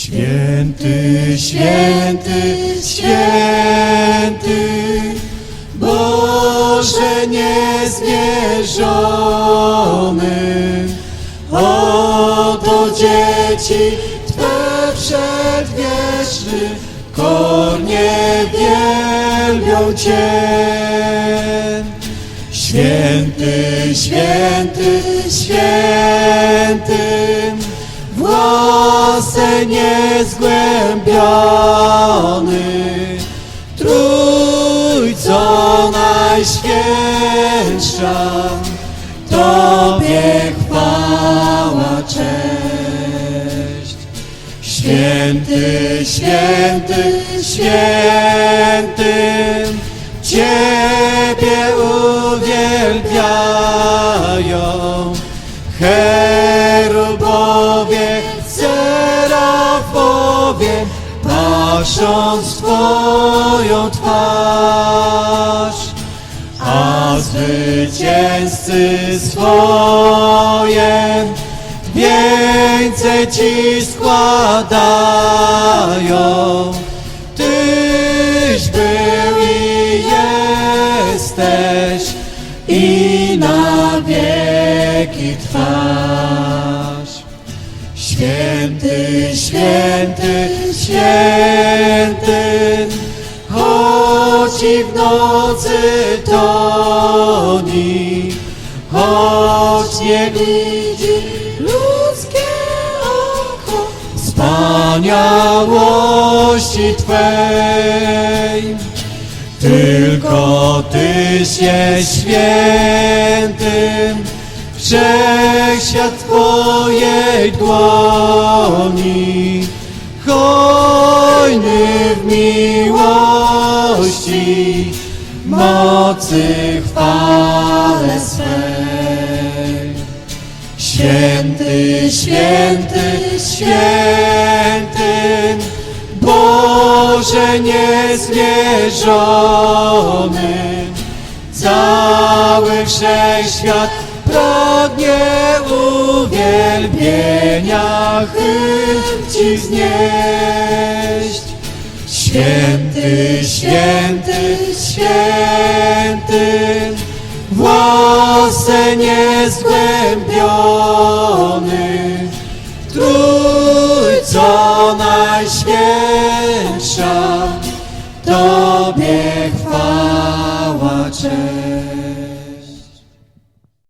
Święty, święty, święty, Boże niezmierzony. Oto dzieci Twe przedwieczny, kornie wielbią Cię. Święty, święty, święty, niezgłębiony, Trójco Najświętsza, Tobie chwała, cześć. Święty, święty, święty, Ciebie uwielbiają cherubowie, patrząc Twoją twarz a zwycięzcy swoje wieńce Ci składają. Tyś był i jesteś i na wieki trwasz. Święty, święty, święty, choć i w nocy toni, choć nie widzi ludzkie oko wspaniałości Twej. Tylko Tyś jest świętym, wszechświat Twojej dłoni, hojny w miłości, mocy chwale swej. Święty, święty, święty, Boże niezmierzony, cały wszechświat Panie uwielbienia chęć znieść. Święty, święty, święty, włosy niezgłębiony, Trójco Najświętsza, Tobie chwała, cześć.